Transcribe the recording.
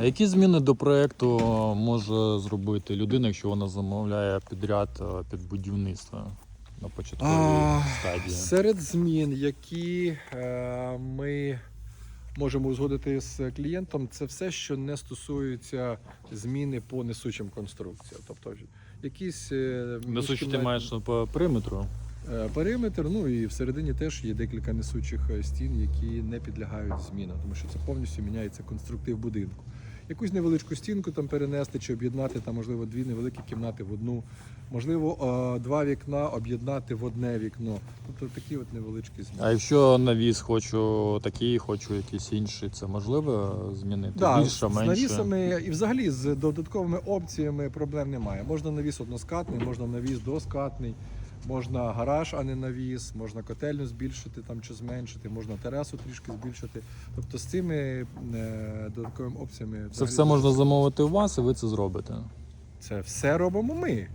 А які зміни до проекту може зробити людина, якщо вона замовляє підряд е, під будівництво на початковій А, стадії? Серед змін, які е, ми можемо узгодити з клієнтом, це все, що не стосується зміни по несучим конструкціям. Тобто якісь е, Несучі ти маєш по периметру. Е, Периметр, ну і всередині теж є декілька несучих е, стін, які не підлягають змінам, тому що це повністю міняється конструктив будинку. Якусь невеличку стінку там перенести чи об'єднати, там, можливо, дві невеликі кімнати в одну, можливо, е, два вікна об'єднати в одне вікно. Тобто такі от невеличкі зміни. А якщо навіс хочу такий, хочу якийсь інший, це можливо змінити? Да, Більше, з менше? навісами і взагалі з додатковими опціями проблем немає. Можна навіс односкатний, можна навіс двоскатний, можна гараж, а не навіс, можна котельню збільшити там чи зменшити, можна терасу трішки збільшити. Тобто з цими е, додатковими опціями Це все можна замовити у вас, і ви це зробите. Це все робимо ми.